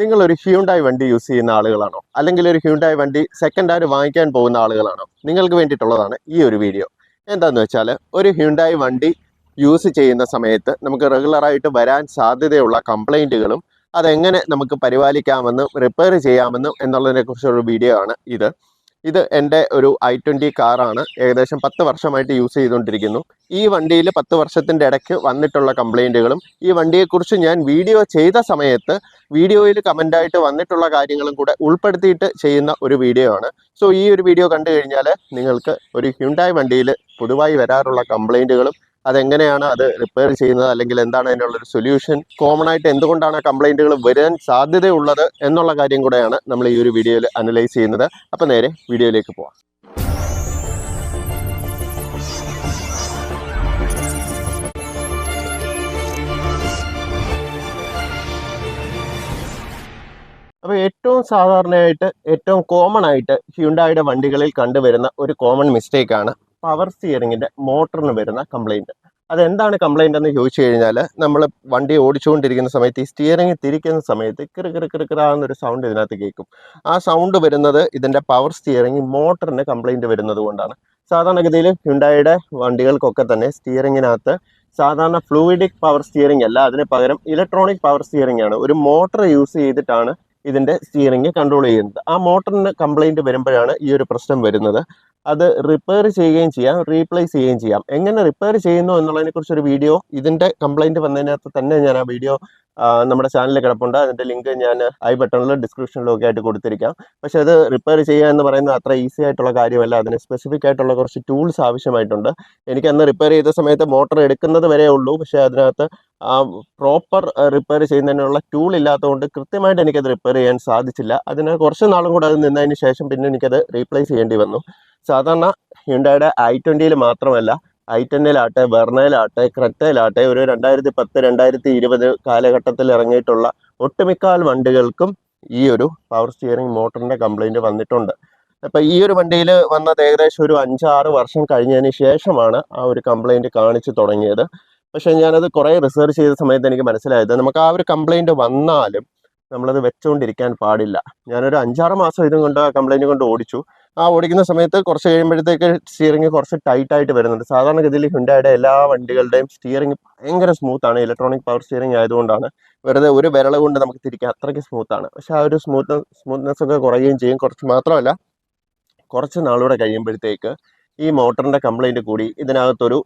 നിങ്ങളൊരു ഹ്യൂണ്ടായി വണ്ടി യൂസ് ചെയ്യുന്ന ആളുകളാണോ? അല്ലെങ്കിൽ ഒരു ഹ്യൂണ്ടായി വണ്ടി സെക്കൻഡ് ഹാൻഡ് വാങ്ങിക്കാൻ പോകുന്ന ആളുകളാണോ? നിങ്ങൾക്ക് വേണ്ടിയിട്ടുള്ളതാണ് ഈ ഒരു വീഡിയോ എന്താണെന്ന് വെച്ചാൽ ഒരു ഹ്യൂണ്ടായി വണ്ടി യൂസ് ചെയ്യുന്ന സമയത്ത് നമുക്ക് റെഗുലറായിട്ട് വരാൻ സാധ്യതയുള്ള കംപ്ലൈന്റുകളും അതെങ്ങനെ നമുക്ക് പരിപാലിക്കാമെന്നും റിപ്പയർ ചെയ്യാമെന്നും എന്നുള്ളതിനെക്കുറിച്ചുള്ള വീഡിയോ ആണ് ഇത്. ഇത് എന്റെ ഒരു ഐ ട്വന്റി കാറാണ്. ഏകദേശം പത്ത് വർഷമായിട്ട് യൂസ് ചെയ്തുകൊണ്ടിരിക്കുന്നു. ഈ വണ്ടിയിൽ പത്ത് വർഷത്തിന്റെ ഇടയ്ക്ക് വന്നിട്ടുള്ള കംപ്ലൈന്റുകളും ഈ വണ്ടിയെക്കുറിച്ച് ഞാൻ വീഡിയോ ചെയ്ത സമയത്ത് വീഡിയോയിൽ കമന്റായിട്ട് വന്നിട്ടുള്ള കാര്യങ്ങളും കൂടെ ഉൾപ്പെടുത്തിയിട്ട് ചെയ്യുന്ന ഒരു വീഡിയോ ആണ്. സോ ഈ ഒരു വീഡിയോ കണ്ടു കഴിഞ്ഞാൽ നിങ്ങൾക്ക് ഒരു ഹ്യുണ്ടായി വണ്ടിയിൽ പൊതുവായി വരാറുള്ള കംപ്ലൈന്റുകളും അതെങ്ങനെയാണ് അത് റിപ്പയർ ചെയ്യുന്നത്? അല്ലെങ്കിൽ എന്താണ് അതിനുള്ള ഒരു സൊല്യൂഷൻ കോമൺ ആയിട്ട് എന്തുകൊണ്ടാണ് കംപ്ലൈന്റുകൾ വരാൻ സാധ്യതയുള്ളത് എന്നുള്ള കാര്യം കൂടെയാണ് നമ്മൾ ഈ ഒരു വീഡിയോയിൽ അനലൈസ് ചെയ്യുന്നത്. അപ്പോൾ നേരെ വീഡിയോയിലേക്ക് പോവാം. അപ്പോൾ ഏറ്റവും സാധാരണയായിട്ട് ഏറ്റവും കോമൺ ആയിട്ട് ഹ്യുണ്ടായുടെ വണ്ടികളിൽ കണ്ടുവരുന്ന ഒരു കോമൺ മിസ്റ്റേക്കാണ് പവർ സ്റ്റിയറിങ്ങിന്റെ മോട്ടറിന് വരുന്ന കംപ്ലൈന്റ് അതെന്താണ് കംപ്ലൈന്റ് എന്ന് ചോദിച്ചു കഴിഞ്ഞാൽ നമ്മൾ വണ്ടി ഓടിച്ചുകൊണ്ടിരിക്കുന്ന സമയത്ത് ഈ സ്റ്റിയറിംഗ് തിരിക്കുന്ന സമയത്ത് കിറു കിറു കിറു കിറാന്നൊരു സൗണ്ട് ഇതിനകത്ത് കേൾക്കും. ആ സൗണ്ട് വരുന്നത് ഇതിന്റെ പവർ സ്റ്റിയറിംഗ് മോട്ടറിന് കംപ്ലൈന്റ് വരുന്നത് കൊണ്ടാണ്. സാധാരണഗതിയിൽ ഹിണ്ടായുടെ വണ്ടികൾക്കൊക്കെ തന്നെ സ്റ്റിയറിങ്ങിനകത്ത് സാധാരണ ഫ്ലൂയിഡിക് പവർ സ്റ്റിയറിംഗ് അല്ല അതിന് പകരം ഇലക്ട്രോണിക് പവർ സ്റ്റിയറിംഗ് ആണ്. ഒരു മോട്ടർ യൂസ് ചെയ്തിട്ടാണ് ഇതിന്റെ സ്റ്റിയറിംഗ് കൺട്രോൾ ചെയ്യുന്നത്. ആ മോട്ടറിന് കംപ്ലൈന്റ് വരുമ്പോഴാണ് ഈ ഒരു പ്രശ്നം വരുന്നത്. അത് റിപ്പയർ ചെയ്യുകയും ചെയ്യാം റീപ്ലേസ് ചെയ്യുകയും ചെയ്യാം. എങ്ങനെ റിപ്പയർ ചെയ്യുന്നു എന്നുള്ളതിനെ കുറിച്ചൊരു വീഡിയോ ഇതിന്റെ കംപ്ലൈന്റ് വന്നതിനകത്ത് തന്നെ ഞാൻ ആ വീഡിയോ നമ്മുടെ ചാനലിൽ കിടപ്പുണ്ട്. അതിന്റെ ലിങ്ക് ഞാൻ ഐ ബട്ടണിൽ ഡിസ്ക്രിപ്ഷനിലും ഒക്കെ ആയിട്ട് കൊടുത്തിരിക്കാം. പക്ഷെ അത് റിപ്പയർ ചെയ്യുക എന്ന് പറയുന്നത് അത്ര ഈസി ആയിട്ടുള്ള കാര്യമല്ല. അതിന് സ്പെസിഫിക് ആയിട്ടുള്ള കുറച്ച് ടൂൾസ് ആവശ്യമായിട്ടുണ്ട്. എനിക്ക് അന്ന് റിപ്പയർ ചെയ്ത സമയത്ത് മോട്ടർ എടുക്കുന്നത് വരെ ഉള്ളൂ. പക്ഷെ അതിനകത്ത് പ്രോപ്പർ റിപ്പയർ ചെയ്യുന്നതിനുള്ള ടൂൾ ഇല്ലാത്തതുകൊണ്ട് കൃത്യമായിട്ട് എനിക്കത് റിപ്പയർ ചെയ്യാൻ സാധിച്ചില്ല. അതിന് കുറച്ച് നാളും കൂടെ അത് നിന്നതിന് ശേഷം പിന്നെ എനിക്കത് റീപ്ലേസ് ചെയ്യേണ്ടി വന്നു. സാധാരണ ഹ്യുണ്ടായുടെ ഐ ട്വന്റിയിൽ മാത്രമല്ല ഐ ടെന്നിലാട്ടെ വെർണയിലാട്ടെ ക്രെറ്റയിലാട്ടെ ഒരു രണ്ടായിരത്തി പത്ത് രണ്ടായിരത്തി ഇരുപത് കാലഘട്ടത്തിൽ ഇറങ്ങിയിട്ടുള്ള ഒട്ടുമിക്കാൽ വണ്ടികൾക്കും ഈ ഒരു പവർ സ്റ്റിയറിംഗ് മോട്ടറിന്റെ കംപ്ലൈന്റ് വന്നിട്ടുണ്ട്. അപ്പം ഈ ഒരു വണ്ടിയിൽ വന്നത് ഏകദേശം ഒരു അഞ്ചാറ് വർഷം കഴിഞ്ഞതിന് ശേഷമാണ് ആ ഒരു കംപ്ലൈന്റ് കാണിച്ചു തുടങ്ങിയത്. പക്ഷേ ഞാനത് കുറേ റിസർച്ച് ചെയ്ത സമയത്ത് എനിക്ക് മനസ്സിലായത് നമുക്ക് ആ ഒരു കംപ്ലൈന്റ് വന്നാലും നമ്മളത് വെച്ചുകൊണ്ടിരിക്കാൻ പാടില്ല. ഞാനൊരു അഞ്ചാറ് മാസം ഇതും കൊണ്ട് ആ കംപ്ലൈന്റ് കൊണ്ട് ഓടിച്ചു. ആ ഓടിക്കുന്ന സമയത്ത് കുറച്ച് കഴിയുമ്പോഴത്തേക്ക് സ്റ്റിയറിംഗ് കുറച്ച് ടൈറ്റ് ആയിട്ട് വരുന്നുണ്ട്. സാധാരണഗതിയിൽ ഹുണ്ടായുടെ എല്ലാ വണ്ടികളുടെയും സ്റ്റിയറിംഗ് ഭയങ്കര സ്മൂത്താണ് ഇലക്ട്രോണിക് പവർ സ്റ്റിയറിംഗ് ആയതുകൊണ്ടാണ്. വെറുതെ ഒരു വിരള കൊണ്ട് നമുക്ക് തിരിക്കാം അത്രയ്ക്ക് സ്മൂത്താണ് പക്ഷെ ആ ഒരു സ്മൂത്ത് സ്മൂത്ത്നെസ് ഒക്കെ കുറയുകയും ചെയ്യും. കുറച്ച് മാത്രമല്ല കുറച്ച് നാളൂടെ കഴിയുമ്പോഴത്തേക്ക് ഈ മോട്ടറിന്റെ കംപ്ലൈന്റ് കൂടി ഇതിനകത്തൊരു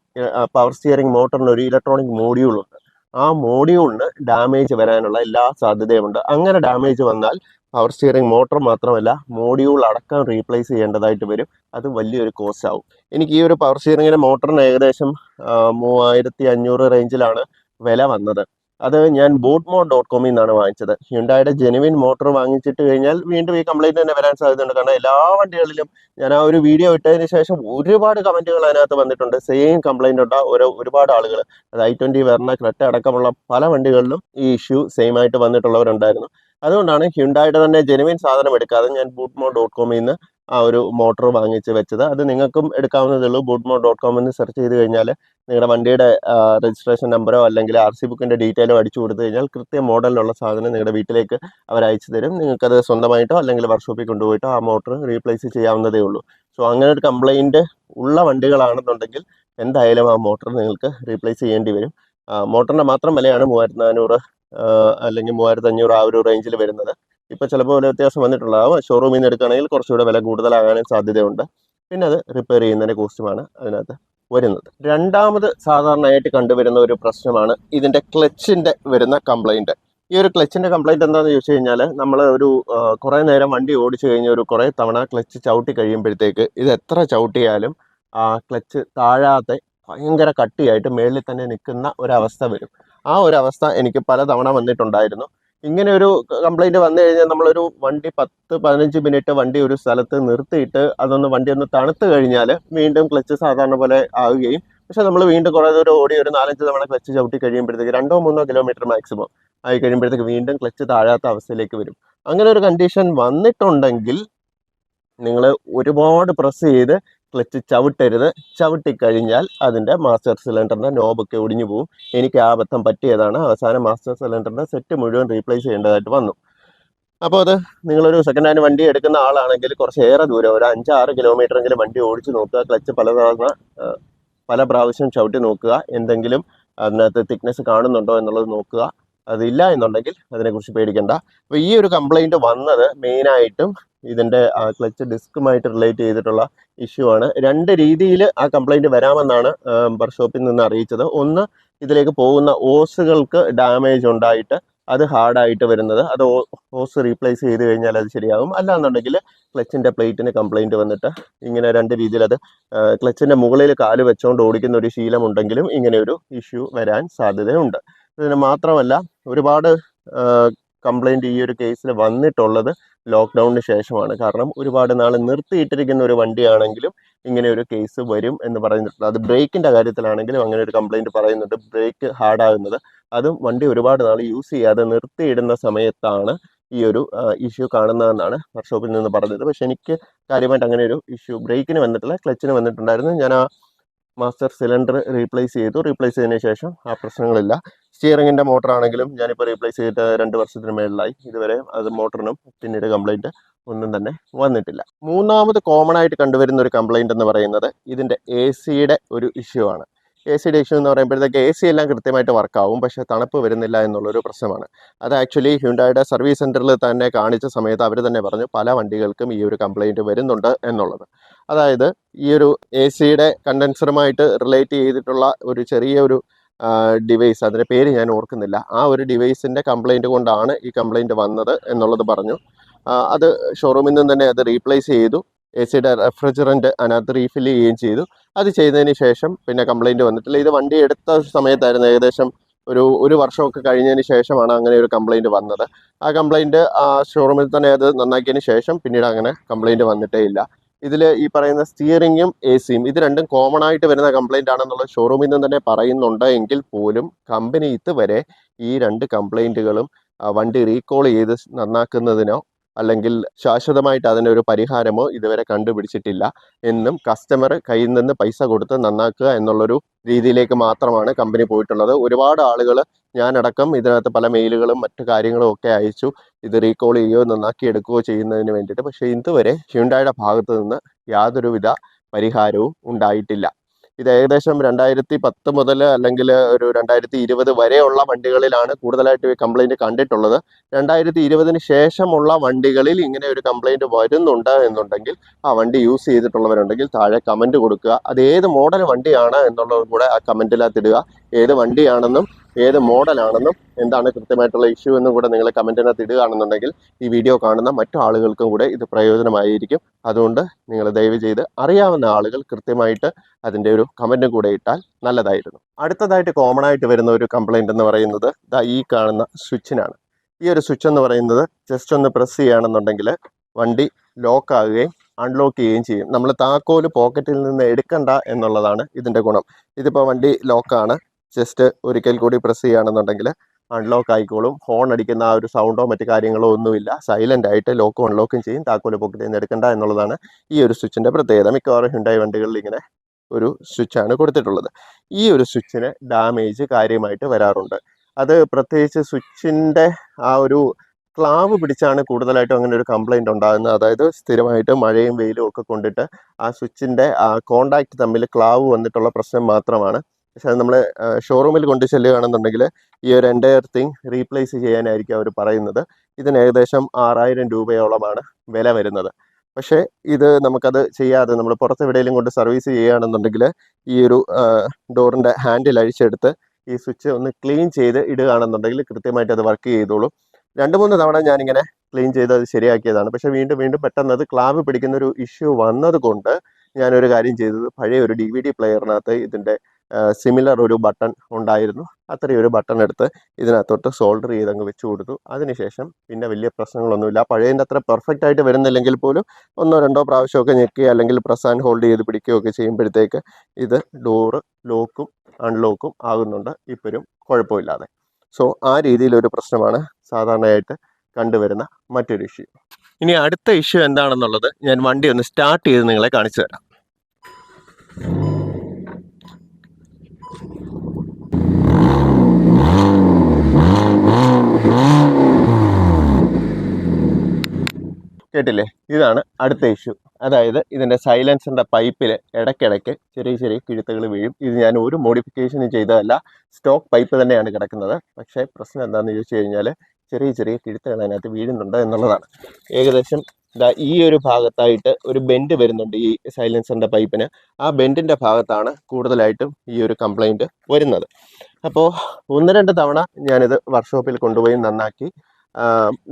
പവർ സ്റ്റിയറിംഗ് മോട്ടറിന് ഒരു ഇലക്ട്രോണിക് മോഡ്യൂളുണ്ട് ആ മോഡ്യൂളിന് ഡാമേജ് വരാനുള്ള എല്ലാ സാധ്യതയുമുണ്ട്. അങ്ങനെ ഡാമേജ് വന്നാൽ പവർ സ്റ്റിയറിംഗ് മോട്ടർ മാത്രമല്ല മോഡ്യൂൾ അടക്കം റീപ്ലേസ് ചെയ്യേണ്ടതായിട്ട് വരും. അത് വലിയൊരു കോസ്റ്റ് ആവും. എനിക്ക് ഈ ഒരു പവർ സ്റ്റിയറിങ്ങിന്റെ മോട്ടറിന് ഏകദേശം മൂവായിരത്തി അഞ്ഞൂറ് റേഞ്ചിലാണ് വില വന്നത്. അത് ഞാൻ ബോട്ട് മോഡ് ഡോട്ട് കോമിൽ നിന്നാണ് വാങ്ങിച്ചത്. ഹ്യുണ്ടായുടെ ജെനുവിൻ മോട്ടോർ വാങ്ങിച്ചിട്ട് കഴിഞ്ഞാൽ വീണ്ടും ഈ കംപ്ലൈന്റ് തന്നെ വരാൻ സാധ്യതയുണ്ട്. കാരണം എല്ലാ വണ്ടികളിലും ഞാൻ ആ ഒരു വീഡിയോ ഇട്ടതിന് ശേഷം ഒരുപാട് കമന്റുകൾ അതിനകത്ത് വന്നിട്ടുണ്ട്. സെയിം കംപ്ലൈന്റ് ഉണ്ട്. ഓരോ ഒരുപാട് ആളുകൾ അത് ഐ ട്വന്റി വെർണ ക്രെറ്റ അടക്കമുള്ള പല വണ്ടികളിലും ഈ ഇഷ്യൂ സെയിം ആയിട്ട് വന്നിട്ടുള്ളവരുണ്ടായിരുന്നു. അതുകൊണ്ടാണ് ഹ്യുണ്ടായിട്ട് തന്നെ ജെനുവിൻ സാധനം എടുക്കാതെ ഞാൻ ബൂട്ട്മോ ഡോട്ട് കോമിൽ നിന്ന് ആ ഒരു മോട്ടോർ വാങ്ങിച്ച് വെച്ചത്. അത് നിങ്ങൾക്കും എടുക്കാവുന്നതേ ഉള്ളൂ. ബൂട്ട്മോ ഡോട്ട് കോമിൽ നിന്ന് സെർച്ച് ചെയ്ത് കഴിഞ്ഞാൽ നിങ്ങളുടെ വണ്ടിയുടെ രജിസ്ട്രേഷൻ നമ്പറോ അല്ലെങ്കിൽ ആർ സി ബുക്കിന്റെ ഡീറ്റെയിലോ അടിച്ചു കൊടുത്തു കഴിഞ്ഞാൽ കൃത്യ മോഡലിലുള്ള സാധനം നിങ്ങളുടെ വീട്ടിലേക്ക് അവർ അയച്ചു തരും. നിങ്ങൾക്കത് സ്വന്തമായിട്ടോ അല്ലെങ്കിൽ വർക്ക്ഷോപ്പിൽ കൊണ്ടുപോയിട്ടോ ആ മോട്ടോർ റീപ്ലേസ് ചെയ്യാവുന്നതേ ഉള്ളൂ. സോ അങ്ങനെ ഒരു കംപ്ലൈന്റ് ഉള്ള വണ്ടികളാണെന്നുണ്ടെങ്കിൽ എന്തായാലും ആ മോട്ടോർ നിങ്ങൾക്ക് റീപ്ലേസ് ചെയ്യേണ്ടി വരും. മോട്ടറിന്റെ മാത്രം വിലയാണ് മൂവായിരത്തി നാനൂറ് അല്ലെങ്കിൽ മൂവായിരത്തി അഞ്ഞൂറ് ആ ഒരു റേഞ്ചിൽ വരുന്നത്. ഇപ്പം ചിലപ്പോൾ ഒരു വ്യത്യാസം വന്നിട്ടുള്ളതാവും. ഷോറൂമിൽ നിന്ന് എടുക്കുകയാണെങ്കിൽ കുറച്ചുകൂടെ വില കൂടുതലാകാനും സാധ്യതയുണ്ട്. പിന്നെ അത് റിപ്പയർ ചെയ്യുന്നതിന്റെ കോസ്റ്റുമാണ് അതിനകത്ത് വരുന്നത്. രണ്ടാമത് സാധാരണയായിട്ട് കണ്ടുവരുന്ന ഒരു പ്രശ്നമാണ് ഇതിന്റെ ക്ലച്ചിന്റെ വരുന്ന കംപ്ലൈന്റ് ഈ ഒരു ക്ലച്ചിന്റെ കംപ്ലൈന്റ് എന്താണെന്ന് ചോദിച്ചു കഴിഞ്ഞാൽ നമ്മൾ ഒരു കുറേ നേരം വണ്ടി ഓടിച്ചു കഴിഞ്ഞ ഒരു കുറേ തവണ ക്ലച്ച് ചവിട്ടി കഴിയുമ്പോഴത്തേക്ക് ഇത് എത്ര ചവിട്ടിയാലും ആ ക്ലച്ച് താഴാതെ ഭയങ്കര കട്ടിയായിട്ട് മേളിൽ തന്നെ നിൽക്കുന്ന ഒരവസ്ഥ വരും. ആ ഒരു അവസ്ഥ എനിക്ക് പല തവണ വന്നിട്ടുണ്ടായിരുന്നു. ഇങ്ങനെ ഒരു കംപ്ലൈന്റ് വന്നു കഴിഞ്ഞാൽ നമ്മളൊരു വണ്ടി പത്ത് പതിനഞ്ച് മിനിറ്റ് വണ്ടി ഒരു സ്ഥലത്ത് നിർത്തിയിട്ട് അതൊന്ന് വണ്ടി ഒന്ന് തണുത്ത് കഴിഞ്ഞാൽ വീണ്ടും ക്ലച്ച് സാധാരണ പോലെ ആവുകയും പക്ഷെ നമ്മൾ വീണ്ടും കുറേ ദൂരം ഓടി ഒരു നാലഞ്ച് തവണ ക്ലച്ച് ചവിട്ടി കഴിയുമ്പോഴത്തേക്ക് രണ്ടോ മൂന്നോ കിലോമീറ്റർ മാക്സിമം ആയി കഴിയുമ്പോഴത്തേക്ക് വീണ്ടും ക്ലച്ച് താഴാത്ത അവസ്ഥയിലേക്ക് വരും. അങ്ങനെ ഒരു കണ്ടീഷൻ വന്നിട്ടുണ്ടെങ്കിൽ നിങ്ങൾ ഒരുപാട് പ്രസ് ചെയ്ത് ക്ലച്ച് ചവിട്ടരുത്. ചവിട്ടിക്കഴിഞ്ഞാൽ അതിന്റെ മാസ്റ്റർ സിലിണ്ടറിന്റെ നോബൊക്കെ ഒടിഞ്ഞു പോകും എനിക്ക് ആ അബദ്ധം പറ്റിയതാണ്. അവസാനം മാസ്റ്റർ സിലിണ്ടറിന്റെ സെറ്റ് മുഴുവൻ റീപ്ലേസ് ചെയ്യേണ്ടതായിട്ട് വന്നു. അപ്പോൾ അത് നിങ്ങളൊരു സെക്കൻഡ് ഹാൻഡ് വണ്ടി എടുക്കുന്ന ആളാണെങ്കിൽ കുറച്ചേറെ ദൂരം ഒരു അഞ്ചാറ് കിലോമീറ്റർ എങ്കിലും വണ്ടി ഓടിച്ച് നോക്കുക. ക്ലച്ച് പല തവണ പല പ്രാവശ്യം ചവിട്ടി നോക്കുക. എന്തെങ്കിലും അതിനകത്ത് തിക്നെസ് കാണുന്നുണ്ടോ എന്നുള്ളത് നോക്കുക. അതില്ല എന്നുണ്ടെങ്കിൽ അതിനെക്കുറിച്ച് പേടിക്കേണ്ട. അപ്പോൾ ഈ ഒരു കംപ്ലൈന്റ് വന്നത് മെയിനായിട്ടും ഇതിന്റെ ക്ലച്ച് ഡിസ്കുമായിട്ട് റിലേറ്റ് ചെയ്തിട്ടുള്ള ഇഷ്യൂ ആണ്. രണ്ട് രീതിയിൽ ആ കംപ്ലൈന്റ് വരാമെന്നാണ് വർക്ക്ഷോപ്പിൽ നിന്ന് അറിയിച്ചത്. ഒന്ന് ഇതിലേക്ക് പോകുന്ന ഓസുകൾക്ക് ഡാമേജ് ഉണ്ടായിട്ട് അത് ഹാർഡായിട്ട് വരുന്നത്. അത് ഓസ് റീപ്ലേസ് ചെയ്ത് കഴിഞ്ഞാൽ അത് ശരിയാകും. അല്ലാന്നുണ്ടെങ്കിൽ ക്ലച്ചിന്റെ പ്ലേറ്റിന് കംപ്ലൈന്റ് വന്നിട്ട് ഇങ്ങനെ രണ്ട് രീതിയിൽ അത് ക്ലച്ചിന്റെ മുകളിൽ കാൽ വെച്ചുകൊണ്ട് ഓടിക്കുന്ന ഒരു ശീലമുണ്ടെങ്കിലും ഇങ്ങനെ ഒരു ഇഷ്യൂ വരാൻ സാധ്യതയുണ്ട്. ഇതിന് മാത്രമല്ല ഒരുപാട് കംപ്ലൈന്റ് ഈ ഒരു കേസിൽ വന്നിട്ടുള്ളത് ലോക്ക്ഡൗണിന് ശേഷമാണ്. കാരണം ഒരുപാട് നാൾ നിർത്തിയിട്ടിരിക്കുന്ന ഒരു വണ്ടിയാണെങ്കിലും ഇങ്ങനെ ഒരു കേസ് വരും എന്ന് പറയുന്നിട്ടുണ്ട് അത് ബ്രേക്കിന്റെ കാര്യത്തിലാണെങ്കിലും അങ്ങനെ ഒരു കംപ്ലൈന്റ് പറയുന്നുണ്ട്. ബ്രേക്ക് ഹാർഡാകുന്നത് അതും വണ്ടി ഒരുപാട് നാൾ യൂസ് ചെയ്യാതെ നിർത്തിയിടുന്ന സമയത്താണ് ഈ ഒരു ഇഷ്യൂ കാണുന്നതെന്നാണ് വർക്ക്ഷോപ്പിൽ നിന്ന് പറഞ്ഞത്. പക്ഷെ എനിക്ക് കാര്യമായിട്ട് അങ്ങനെ ഒരു ഇഷ്യൂ ബ്രേക്കിന് വന്നിട്ടില്ല ക്ലച്ചിന് വന്നിട്ടുണ്ടായിരുന്നു. ഞാൻ ആ മാസ്റ്റർ സിലിണ്ടർ റീപ്ലേസ് ചെയ്തു. റീപ്ലേസ് ചെയ്തതിന് ശേഷം ആ പ്രശ്നങ്ങളില്ല. സ്റ്റിയറിങ്ങിന്റെ മോട്ടറാണെങ്കിലും ഞാനിപ്പോൾ റീപ്ലേസ് ചെയ്തിട്ട് രണ്ട് വർഷത്തിന് മേളിലായി. ഇതുവരെ അത് മോട്ടറിനും പിന്നീട് കംപ്ലൈന്റ് ഒന്നും തന്നെ വന്നിട്ടില്ല. മൂന്നാമത് കോമൺ ആയിട്ട് കണ്ടുവരുന്ന ഒരു കംപ്ലൈന്റ് എന്ന് പറയുന്നത് ഇതിന്റെ എ സിയുടെ ഒരു ഇഷ്യൂ ആണ്. എ സിയുടെ ഇഷ്യൂ എന്ന് പറയുമ്പോഴത്തേക്ക് എ സി എല്ലാം കൃത്യമായിട്ട് വർക്കാവും പക്ഷേ തണുപ്പ് വരുന്നില്ല എന്നുള്ളൊരു പ്രശ്നമാണ്. അത് ആക്ച്വലി ഹ്യുണ്ടായുടെ സർവീസ് സെന്ററിൽ തന്നെ കാണിച്ച സമയത്ത് അവർ തന്നെ പറഞ്ഞു പല വണ്ടികൾക്കും ഈ ഒരു കംപ്ലൈന്റ് വരുന്നുണ്ട് എന്നുള്ളത്. അതായത് ഈ ഒരു എ സിയുടെ കണ്ടൻസറുമായിട്ട് റിലേറ്റ് ചെയ്തിട്ടുള്ള ഒരു ചെറിയ ഒരു ഡിവൈസ് അതിന്റെ പേര് ഞാൻ ഓർക്കുന്നില്ല. ആ ഒരു ഡിവൈസിന്റെ കംപ്ലൈന്റ് കൊണ്ടാണ് ഈ കംപ്ലൈന്റ് വന്നത് എന്നുള്ളത് പറഞ്ഞു. അത് ഷോറൂമിൽ നിന്ന് തന്നെ അത് റീപ്ലേസ് ചെയ്തു. എ സിയുടെ റെഫ്രിജറന്റ് അതിനകത്ത് റീഫിൽ ചെയ്യുകയും ചെയ്തു. അത് ചെയ്തതിന് ശേഷം പിന്നെ കംപ്ലൈന്റ് വന്നിട്ടില്ല. ഇത് വണ്ടി എടുത്ത സമയത്തായിരുന്നു ഏകദേശം ഒരു ഒരു വർഷമൊക്കെ കഴിഞ്ഞതിന് ശേഷമാണ് അങ്ങനെ ഒരു കംപ്ലൈന്റ് വന്നത്. ആ കംപ്ലൈന്റ് ഷോറൂമിൽ തന്നെ അത് നന്നാക്കിയതിന് ശേഷം പിന്നീട് അങ്ങനെ കംപ്ലൈന്റ് വന്നിട്ടേ ഇല്ല. ഇതിൽ ഈ പറയുന്ന സ്റ്റിയറിങ്ങും എ സിയും ഇത് രണ്ടും കോമൺ ആയിട്ട് വരുന്ന കംപ്ലൈന്റ് ആണെന്നുള്ള ഷോറൂമിൽ നിന്ന് തന്നെ പറയുന്നുണ്ട് എങ്കിൽ പോലും കമ്പനി ഇതുവരെ ഈ രണ്ട് കംപ്ലൈന്റുകളും വണ്ടി റീകോൾ ചെയ്ത് നന്നാക്കുന്നതിനോ അല്ലെങ്കിൽ ശാശ്വതമായിട്ട് അതിനൊരു പരിഹാരമോ ഇതുവരെ കണ്ടുപിടിച്ചിട്ടില്ല. എന്നും കസ്റ്റമർ കയ്യിൽ നിന്ന് പൈസ കൊടുത്ത് നന്നാക്കുക എന്നുള്ളൊരു രീതിയിലേക്ക് മാത്രമാണ് കമ്പനി പോയിട്ടുള്ളത്. ഒരുപാട് ആളുകൾ ഞാനടക്കം ഇതിനകത്ത് പല മെയിലുകളും മറ്റു കാര്യങ്ങളും ഒക്കെ അയച്ചു. ഇത് റീകോൾ ചെയ്യുകയോ നന്നാക്കി എടുക്കുകയോ ചെയ്യുന്നതിന് വേണ്ടിയിട്ട്. പക്ഷേ ഇതുവരെ ഹ്യുണ്ടായുടെ ഭാഗത്തു നിന്ന് യാതൊരുവിധ പരിഹാരവും ഉണ്ടായിട്ടില്ല. ഇത് ഏകദേശം രണ്ടായിരത്തി പത്ത് മുതൽ അല്ലെങ്കിൽ ഒരു രണ്ടായിരത്തി ഇരുപത് വരെയുള്ള വണ്ടികളിലാണ് കൂടുതലായിട്ട് ഈ കംപ്ലൈന്റ് കണ്ടിട്ടുള്ളത്. രണ്ടായിരത്തി ഇരുപതിന് ശേഷമുള്ള വണ്ടികളിൽ ഇങ്ങനെ ഒരു കംപ്ലൈന്റ് വരുന്നുണ്ട് എന്നുണ്ടെങ്കിൽ ആ വണ്ടി യൂസ് ചെയ്തിട്ടുള്ളവരുണ്ടെങ്കിൽ താഴെ കമന്റ് കൊടുക്കുക. അത് ഏത് മോഡൽ വണ്ടിയാണ് എന്നുള്ളത് കൂടെ ആ കമന്റിനകത്ത് ഇടുക. ഏത് വണ്ടിയാണെന്നും ഏത് മോഡലാണെന്നും എന്താണ് കൃത്യമായിട്ടുള്ള ഇഷ്യൂ എന്നും കൂടെ നിങ്ങൾ കമന്റിനകത്ത് ഇടുകയാണെന്നുണ്ടെങ്കിൽ ഈ വീഡിയോ കാണുന്ന മറ്റു ആളുകൾക്കും കൂടെ ഇത് പ്രയോജനമായിരിക്കും. അതുകൊണ്ട് നിങ്ങൾ ദയവ് ചെയ്ത് അറിയാവുന്ന ആളുകൾ കൃത്യമായിട്ട് അതിന്റെ ഒരു കമന്റും കൂടെ ഇട്ടാൽ നല്ലതായിരുന്നു. അടുത്തതായിട്ട് കോമൺ ആയിട്ട് വരുന്ന ഒരു കംപ്ലൈന്റ് എന്ന് പറയുന്നത് ദാ ഈ കാണുന്ന സ്വിച്ചിനാണ് ഈ ഒരു സ്വിച്ച് എന്ന് പറയുന്നത് ജസ്റ്റ് ഒന്ന് പ്രസ് ചെയ്യുകയാണെന്നുണ്ടെങ്കിൽ വണ്ടി ലോക്ക് ആകുകയും അൺലോക്ക് ചെയ്യുകയും ചെയ്യും. നമ്മൾ താക്കോൽ പോക്കറ്റിൽ നിന്ന് എടുക്കണ്ട എന്നുള്ളതാണ് ഇതിന്റെ ഗുണം. ഇതിപ്പോൾ വണ്ടി ലോക്കാണ് ജസ്റ്റ് ഒരിക്കൽ കൂടി പ്രസ് ചെയ്യുകയാണെന്നുണ്ടെങ്കിൽ അൺലോക്ക് ആയിക്കോളും. ഹോൺ അടിക്കുന്ന ആ ഒരു സൗണ്ടോ മറ്റു കാര്യങ്ങളോ ഒന്നുമില്ല. സൈലന്റ് ആയിട്ട് ലോക്കും അൺലോക്കും ചെയ്യും. താക്കോൽ പോക്കറ്റിൽ നിന്ന് എടുക്കേണ്ട എന്നുള്ളതാണ് ഈ ഒരു സ്വിച്ചിന്റെ പ്രത്യേകത. മിക്കവാറും ഹിണ്ടായി വണ്ടികളിൽ ഇങ്ങനെ ഒരു സ്വിച്ചാണ് കൊടുത്തിട്ടുള്ളത്. ഈ ഒരു സ്വിച്ചിന് ഡാമേജ് കാര്യമായിട്ട് വരാറുണ്ട്. അത് പ്രത്യേകിച്ച് സ്വിച്ചിന്റെ ആ ഒരു ക്ലാവ് പിടിച്ചാണ് കൂടുതലായിട്ടും അങ്ങനെ ഒരു കംപ്ലൈന്റ് ഉണ്ടാകുന്നത്. അതായത് സ്ഥിരമായിട്ട് മഴയും വെയിലും ഒക്കെ കൊണ്ടിട്ട് ആ സ്വിച്ചിന്റെ ആ കോണ്ടാക്ട് തമ്മിൽ ക്ലാവ് വന്നിട്ടുള്ള പ്രശ്നം മാത്രമാണ്. പക്ഷെ അത് നമ്മൾ ഷോറൂമിൽ കൊണ്ട് ചെല്ലുകയാണെന്നുണ്ടെങ്കിൽ ഈ ഒരു എന്റയർ തിങ് റീപ്ലേസ് ചെയ്യാനായിരിക്കും അവർ പറയുന്നത്. ഇതിന് ഏകദേശം ആറായിരം രൂപയോളമാണ് വില വരുന്നത്. പക്ഷേ ഇത് നമുക്കത് ചെയ്യാതെ നമ്മൾ പുറത്ത് എവിടെയെങ്കിലും കൊണ്ട് സർവീസ് ചെയ്യുകയാണെന്നുണ്ടെങ്കിൽ ഈ ഒരു ഡോറിന്റെ ഹാൻഡിൽ അഴിച്ചെടുത്ത് ഈ സ്വിച്ച് ഒന്ന് ക്ലീൻ ചെയ്ത് ഇടുകയാണെന്നുണ്ടെങ്കിൽ കൃത്യമായിട്ട് അത് വർക്ക് ചെയ്തോളും. രണ്ട് മൂന്ന് തവണ ഞാനിങ്ങനെ ക്ലീൻ ചെയ്ത് അത് ശരിയാക്കിയതാണ്. പക്ഷെ വീണ്ടും വീണ്ടും പെട്ടെന്ന് അത് ക്ലാവ് പിടിക്കുന്ന ഒരു ഇഷ്യൂ വന്നത് കൊണ്ട് ഞാനൊരു കാര്യം ചെയ്തത്. പഴയ ഒരു ഡി വി ഡി പ്ലെയറിനകത്ത് ഇതിന്റെ സിമിലർ ഒരു ബട്ടൺ ഉണ്ടായിരുന്നു. അത്രയും ഒരു ബട്ടൺ എടുത്ത് ഇതിനകത്തോട്ട് സോൾഡർ ചെയ്ത് അങ്ങ് വെച്ച് കൊടുത്തു. അതിനുശേഷം പിന്നെ വലിയ പ്രശ്നങ്ങളൊന്നുമില്ല. പഴയതിന്റെ അത്ര പെർഫെക്റ്റ് ആയിട്ട് വരുന്നില്ലെങ്കിൽ പോലും ഒന്നോ രണ്ടോ പ്രാവശ്യമൊക്കെ ഞെക്കുകയോ അല്ലെങ്കിൽ പ്രസ് ആൻഡ് ഹോൾഡ് ചെയ്ത് പിടിക്കുകയോ ഒക്കെ ചെയ്യുമ്പോഴത്തേക്ക് ഇത് ഡോറ് ലോക്കും അൺലോക്കും ആകുന്നുണ്ട്. ഇപ്പോഴും കുഴപ്പമില്ലാതെ. സോ ആ രീതിയിലൊരു പ്രശ്നമാണ് സാധാരണയായിട്ട് കണ്ടുവരുന്ന മറ്റൊരു ഇഷ്യൂ ഇനി അടുത്ത ഇഷ്യൂ എന്താണെന്നുള്ളത് ഞാൻ വണ്ടി ഒന്ന് സ്റ്റാർട്ട് ചെയ്ത് നിങ്ങളെ കാണിച്ചു തരാം. കേട്ടില്ലേ ഇതാണ് അടുത്ത ഇഷ്യൂ അതായത് ഇതിന്റെ സൈലൻസറിന്റെ പൈപ്പിൽ ഇടയ്ക്കിടയ്ക്ക് ചെറിയ ചെറിയ കിഴുത്തുകൾ വീഴും. ഇത് ഞാൻ ഒരു മോഡിഫിക്കേഷനും ചെയ്തതല്ല സ്റ്റോക്ക് പൈപ്പ് തന്നെയാണ് കിടക്കുന്നത്. പക്ഷേ പ്രശ്നം എന്താണെന്ന് ചോദിച്ചു കഴിഞ്ഞാൽ ചെറിയ ചെറിയ കിഴുത്തുകൾ അതിനകത്ത് വീഴുന്നുണ്ട് എന്നുള്ളതാണ്. ഏകദേശം ഇതാ ഈ ഒരു ഭാഗത്തായിട്ട് ഒരു ബെൻഡ് വരുന്നുണ്ട് ഈ സൈലൻസറിന്റെ പൈപ്പിന് ആ ബെൻഡിന്റെ ഭാഗത്താണ് കൂടുതലായിട്ടും ഈ ഒരു കംപ്ലൈന്റ് വരുന്നത്. അപ്പോൾ ഒന്ന് രണ്ട് തവണ ഞാനിത് വർക്ക്ഷോപ്പിൽ കൊണ്ടുപോയി നന്നാക്കി.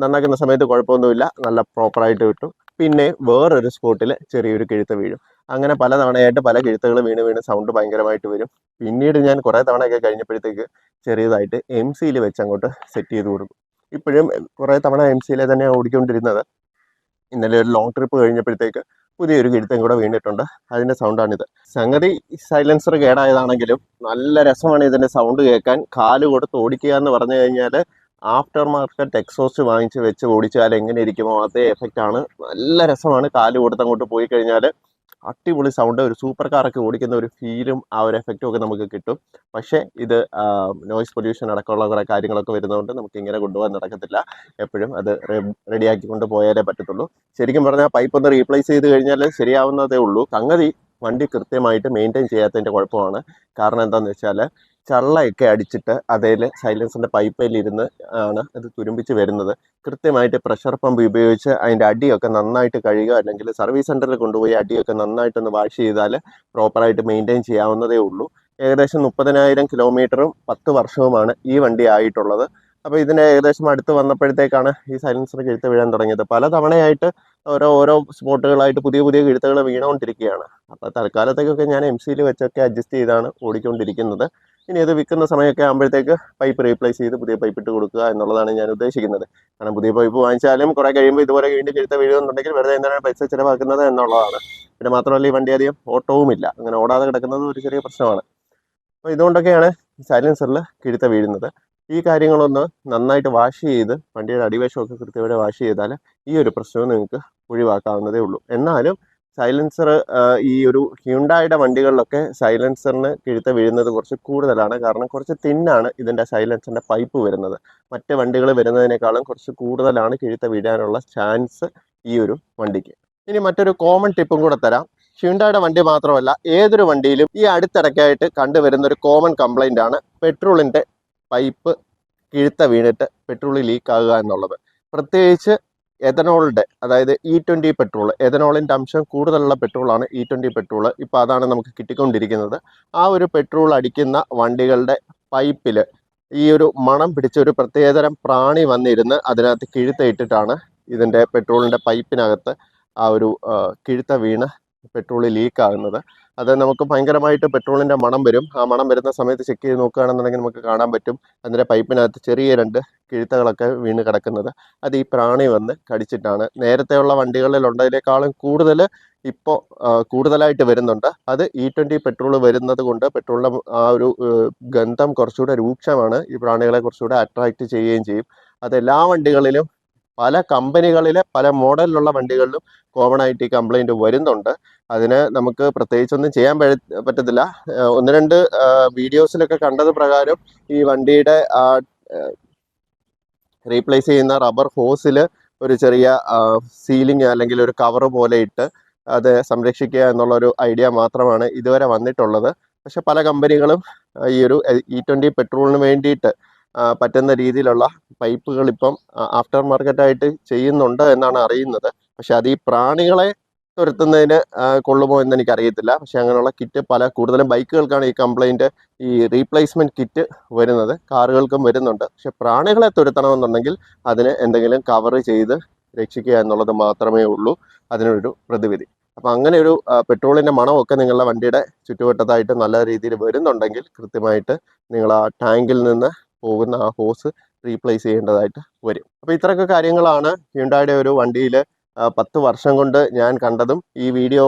നന്നാക്കുന്ന സമയത്ത് കുഴപ്പമൊന്നുമില്ല. നല്ല പ്രോപ്പറായിട്ട് കിട്ടും. പിന്നെ വേറൊരു സ്പോട്ടിൽ ചെറിയൊരു കിഴുത്ത് വീഴും. അങ്ങനെ പല തവണയായിട്ട് പല കിഴുത്തുകൾ വീണ് വീണ് സൗണ്ട് ഭയങ്കരമായിട്ട് വരും. പിന്നീട് ഞാൻ കുറേ തവണയൊക്കെ കഴിഞ്ഞപ്പോഴത്തേക്ക് ചെറിയതായിട്ട് എം സിയിൽ വെച്ച് അങ്ങോട്ട് സെറ്റ് ചെയ്ത് കൊടുക്കും. ഇപ്പോഴും കുറേ തവണ എം സിയിലെ തന്നെ ഓടിക്കൊണ്ടിരുന്നത്. ഇന്നലെ ഒരു ലോങ് ട്രിപ്പ് കഴിഞ്ഞപ്പോഴത്തേക്ക് പുതിയൊരു കിഴുത്തും കൂടെ വീണിട്ടുണ്ട്. അതിന്റെ സൗണ്ടാണിത് സംഗതി സൈലൻസർ കേടായതാണെങ്കിലും നല്ല രസമാണ് ഇതിന്റെ സൗണ്ട് കേൾക്കാൻ. കാൽ കൊടുത്ത് ഓടിക്കുക എന്ന് പറഞ്ഞു കഴിഞ്ഞാൽ ആഫ്റ്റർ മാർക്കറ്റ് എക്സോസ്റ്റ് വാങ്ങിച്ച് വെച്ച് ഓടിച്ചാൽ എങ്ങനെ ഇരിക്കുമോ അതേ എഫക്റ്റ് ആണ്. നല്ല രസമാണ് കാൽ കൊടുത്ത് അങ്ങോട്ട് പോയി കഴിഞ്ഞാൽ അടിപൊളി സൗണ്ട് ഒരു സൂപ്പർ കാറൊക്കെ ഓടിക്കുന്ന ഒരു ഫീലും ആ ഒരു എഫക്റ്റും ഒക്കെ നമുക്ക് കിട്ടും. പക്ഷേ ഇത് നോയ്സ് പൊല്യൂഷൻ അടക്കമുള്ള കുറേ കാര്യങ്ങളൊക്കെ വരുന്നതുകൊണ്ട് നമുക്ക് ഇങ്ങനെ കൊണ്ടുപോകാൻ നടക്കത്തില്ല. എപ്പോഴും അത് റെഡിയാക്കി കൊണ്ട് പോയാലേ പറ്റത്തുള്ളൂ. ശരിക്കും പറഞ്ഞാൽ പൈപ്പ് ഒന്ന് റീപ്ലേസ് ചെയ്ത് കഴിഞ്ഞാൽ ശരിയാവുന്നതേ ഉള്ളൂ. സംഗതി വണ്ടി കൃത്യമായിട്ട് മെയിന്റെയിൻ ചെയ്യാത്തതിന്റെ കുഴപ്പമാണ്. കാരണം എന്താണെന്ന് വെച്ചാൽ ചള്ളയൊക്കെ അടിച്ചിട്ട് അതേൽ സൈലൻസിന്റെ പൈപ്പിൽ ഇരുന്ന് ആണ് ഇത് തുരുമ്പിച്ച് വരുന്നത്. കൃത്യമായിട്ട് പ്രഷർ പമ്പ് ഉപയോഗിച്ച് അതിന്റെ അടിയൊക്കെ നന്നായിട്ട് കഴുകുക അല്ലെങ്കിൽ സർവീസ് സെന്ററിൽ കൊണ്ടുപോയി അടിയൊക്കെ നന്നായിട്ടൊന്ന് വാഷ് ചെയ്താൽ പ്രോപ്പറായിട്ട് മെയിന്റെയിൻ ചെയ്യാവുന്നതേ ഉള്ളൂ. ഏകദേശം മുപ്പതിനായിരം കിലോമീറ്ററും പത്ത് വർഷവുമാണ് ഈ വണ്ടി ആയിട്ടുള്ളത്. അപ്പോൾ ഇതിന് ഏകദേശം അടുത്ത് വന്നപ്പോഴത്തേക്കാണ് ഈ സൈലൻസർ കിഴുത്ത് വീഴാൻ തുടങ്ങിയത്. പല തവണയായിട്ട് ഓരോ ഓരോ സ്പോട്ടുകളായിട്ട് പുതിയ പുതിയ കിഴുത്തുകൾ വീണുകൊണ്ടിരിക്കുകയാണ്. അപ്പോൾ തൽക്കാലത്തേക്കൊക്കെ ഞാൻ എം സിയിൽ വെച്ചൊക്കെ അഡ്ജസ്റ്റ് ചെയ്താണ് ഓടിക്കൊണ്ടിരിക്കുന്നത്. ഇനി അത് വിൽക്കുന്ന സമയമൊക്കെ ആകുമ്പോഴത്തേക്ക് പൈപ്പ് റീപ്ലേസ് ചെയ്ത് പുതിയ പൈപ്പ് ഇട്ട് കൊടുക്കുക എന്നുള്ളതാണ് ഞാൻ ഉദ്ദേശിക്കുന്നത്. കാരണം പുതിയ പൈപ്പ് വാങ്ങിച്ചാലും കുറേ കഴിയുമ്പോൾ ഇതുപോലെ വീണ്ടും കിഴുത്ത വീഴുന്നുണ്ടെങ്കിൽ വെറുതെ എന്താണ് പൈസ ചിലവാക്കുന്നത് എന്നുള്ളതാണ്. പിന്നെ മാത്രമല്ല ഈ വണ്ടി അധികം ഓട്ടവുമില്ല. അങ്ങനെ ഓടാതെ കിടക്കുന്നത് ഒരു ചെറിയ പ്രശ്നമാണ്. അപ്പോൾ ഇതുകൊണ്ടൊക്കെയാണ് സൈലൻസറിൽ കിഴുത്ത വീഴുന്നത്. ഈ കാര്യങ്ങളൊന്ന് നന്നായിട്ട് വാഷ് ചെയ്ത് വണ്ടിയുടെ അടിവശമൊക്കെ കൃത്യമായിട്ട് വാഷ് ചെയ്താൽ ഈ ഒരു പ്രശ്നവും നിങ്ങൾക്ക് ഒഴിവാക്കാവുന്നതേ ഉള്ളൂ. എന്നാലും സൈലൻസർ ഈ ഒരു ഹ്യുണ്ടായുടെ വണ്ടികളിലൊക്കെ സൈലൻസറിന് കിഴുത്ത വീഴുന്നത് കുറച്ച് കൂടുതലാണ്. കാരണം കുറച്ച് തിന്നാണ് ഇതിന്റെ സൈലൻസറിന്റെ പൈപ്പ് വരുന്നത്. മറ്റ് വണ്ടികൾ വരുന്നതിനേക്കാളും കുറച്ച് കൂടുതലാണ് കിഴുത്ത വീഴാനുള്ള ചാൻസ് ഈ ഒരു വണ്ടിക്ക്. ഇനി മറ്റൊരു കോമൺ ടിപ്പും കൂടെ തരാം. ഹ്യുണ്ടായുടെ വണ്ടി മാത്രമല്ല ഏതൊരു വണ്ടിയിലും ഈ അടുത്തിടയ്ക്കായിട്ട് കണ്ടുവരുന്ന ഒരു കോമൺ കംപ്ലൈന്റ് ആണ് പെട്രോളിന്റെ പൈപ്പ് കിഴുത്ത വീണിട്ട് പെട്രോൾ ലീക്ക് ആകുക എന്നുള്ളത്. പ്രത്യേകിച്ച് എഥനോളിന്റെ അതായത് ഇ ട്വന്റി പെട്രോൾ എഥനോളിന്റെ അംശം കൂടുതലുള്ള പെട്രോളാണ് ഇ ട്വന്റി പെട്രോൾ ഇപ്പോൾ അതാണ് നമുക്ക് കിട്ടിക്കൊണ്ടിരിക്കുന്നത്. ആ ഒരു പെട്രോൾ അടിക്കുന്ന വണ്ടികളുടെ പൈപ്പിൽ ഈ ഒരു മണം പിടിച്ച ഒരു പ്രത്യേകതരം പ്രാണി വന്നിരുന്ന് അതിനകത്ത് കിഴുത്ത ഇട്ടിട്ടാണ് ഇതിന്റെ പെട്രോളിന്റെ പൈപ്പിനകത്ത് ആ ഒരു കിഴുത്ത വീണ് പെട്രോൾ ലീക്ക് ആകുന്നത്. അത് നമുക്ക് ഭയങ്കരമായിട്ട് പെട്രോളിന്റെ മണം വരും. ആ മണം വരുന്ന സമയത്ത് ചെക്ക് ചെയ്ത് നോക്കുകയാണെന്നുണ്ടെങ്കിൽ നമുക്ക് കാണാൻ പറ്റും. അതിന്റെ പൈപ്പിനകത്ത് ചെറിയ രണ്ട് കിഴുത്തകളൊക്കെ വീണ് കിടക്കുന്നത്. അത് ഈ പ്രാണി വന്ന് കടിച്ചിട്ടാണ്. നേരത്തെയുള്ള വണ്ടികളിലുള്ളതിനേക്കാളും കൂടുതൽ ഇപ്പോൾ കൂടുതലായിട്ട് വരുന്നുണ്ട്. അത് ഇ ട്വന്റി പെട്രോൾ വരുന്നത് കൊണ്ട് പെട്രോളിന്റെ ആ ഒരു ഗന്ധം കുറച്ചുകൂടെ രൂക്ഷമാണ്. ഈ പ്രാണികളെ കുറച്ചുകൂടെ അട്രാക്റ്റ് ചെയ്യുകയും ചെയ്യും. അത് എല്ലാ വണ്ടികളിലും പല കമ്പനികളിലെ പല മോഡലിലുള്ള വണ്ടികളിലും കോമൺ ആയിട്ട് ഈ കംപ്ലൈന്റ് വരുന്നുണ്ട്. അതിന് നമുക്ക് പ്രത്യേകിച്ചൊന്നും ചെയ്യാൻ പറ്റത്തില്ല. ഒന്ന് രണ്ട് വീഡിയോസിലൊക്കെ കണ്ടത് പ്രകാരം ഈ വണ്ടിയുടെ റീപ്ലേസ് ചെയ്യുന്ന റബ്ബർ ഹോസിൽ ഒരു ചെറിയ സീലിംഗ് അല്ലെങ്കിൽ ഒരു കവർ പോലെ ഇട്ട് അത് സംരക്ഷിക്കുക എന്നുള്ളൊരു ഐഡിയ മാത്രമാണ് ഇതുവരെ വന്നിട്ടുള്ളത്. പക്ഷെ പല കമ്പനികളും ഈ ഒരു ഇ ട്വന്റി പെട്രോളിന് വേണ്ടിയിട്ട് പറ്റുന്ന രീതിയിലുള്ള പൈപ്പുകൾ ഇപ്പം ആഫ്റ്റർ മാർക്കറ്റായിട്ട് ചെയ്യുന്നുണ്ട് എന്നാണ് അറിയുന്നത്. പക്ഷെ അത് ഈ പ്രാണികളെ തുരത്തുന്നതിന് കൊള്ളുമോ എന്ന് എനിക്കറിയത്തില്ല. പക്ഷെ അങ്ങനെയുള്ള കിറ്റ് പല കൂടുതലും ബൈക്കുകൾക്കാണ് ഈ കംപ്ലൈന്റ് ഈ റീപ്ലേസ്മെന്റ് കിറ്റ് വരുന്നത്. കാറുകൾക്കും വരുന്നുണ്ട്. പക്ഷെ പ്രാണികളെ തുരത്തണമെന്നുണ്ടെങ്കിൽ അതിന് എന്തെങ്കിലും കവർ ചെയ്ത് രക്ഷിക്കുക എന്നുള്ളത് മാത്രമേ ഉള്ളൂ. അതിനൊരു പ്രതിവിധി. അപ്പം അങ്ങനെ ഒരു പെട്രോളിന്റെ മണമൊക്കെ നിങ്ങളുടെ വണ്ടിയുടെ ചുറ്റുവട്ടത്തായിട്ട് നല്ല രീതിയിൽ വരുന്നുണ്ടെങ്കിൽ കൃത്യമായിട്ട് നിങ്ങൾ ആ ടാങ്കിൽ നിന്ന് പോകുന്ന ആ ഹോസ് റീപ്ലേസ് ചെയ്യേണ്ടതായിട്ട് വരും. അപ്പോൾ ഇത്രയൊക്കെ കാര്യങ്ങളാണ് ഹ്യുണ്ടായുടെ ഒരു വണ്ടിയിൽ പത്ത് വർഷം കൊണ്ട് ഞാൻ കണ്ടതും ഈ വീഡിയോ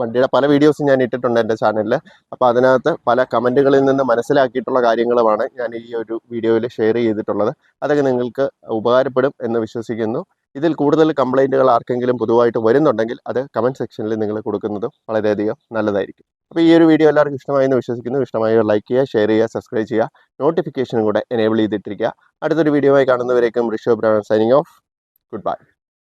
വണ്ടിയുടെ പല വീഡിയോസും ഞാൻ ഇട്ടിട്ടുണ്ട് എന്റെ ചാനലിൽ അപ്പോൾ അതിനകത്ത് പല കമന്റുകളിൽ നിന്ന് മനസ്സിലാക്കിയിട്ടുള്ള കാര്യങ്ങളുമാണ് ഞാൻ ഈ ഒരു വീഡിയോയിൽ ഷെയർ ചെയ്തിട്ടുള്ളത്. അതൊക്കെ നിങ്ങൾക്ക് ഉപകാരപ്പെടും എന്ന് വിശ്വസിക്കുന്നു. ഇതിൽ കൂടുതൽ കംപ്ലൈന്റുകൾ ആർക്കെങ്കിലും പൊതുവായിട്ട് വരുന്നുണ്ടെങ്കിൽ അത് കമന്റ് സെക്ഷനിൽ നിങ്ങൾ കൊടുക്കുന്നതും വളരെയധികം നല്ലതായിരിക്കും. അപ്പോൾ ഈ ഒരു വീഡിയോ എല്ലാവർക്കും ഇഷ്ടമായെന്ന് വിശ്വസിക്കുന്നു. ഇഷ്ടമായ ലൈക്ക് ചെയ്യുക ഷെയർ ചെയ്യുക സബ്സ്ക്രൈബ് ചെയ്യുക. നോട്ടിഫിക്കേഷനും കൂടെ എനേബിൾ ചെയ്തിട്ടിരിക്കുക. അടുത്തൊരു വീഡിയോ ആയി കാണുന്നവരേക്കും ഋഷഭ് ബ്രാൻ സൈനിങ് ഓഫ് ഗുഡ് ബൈ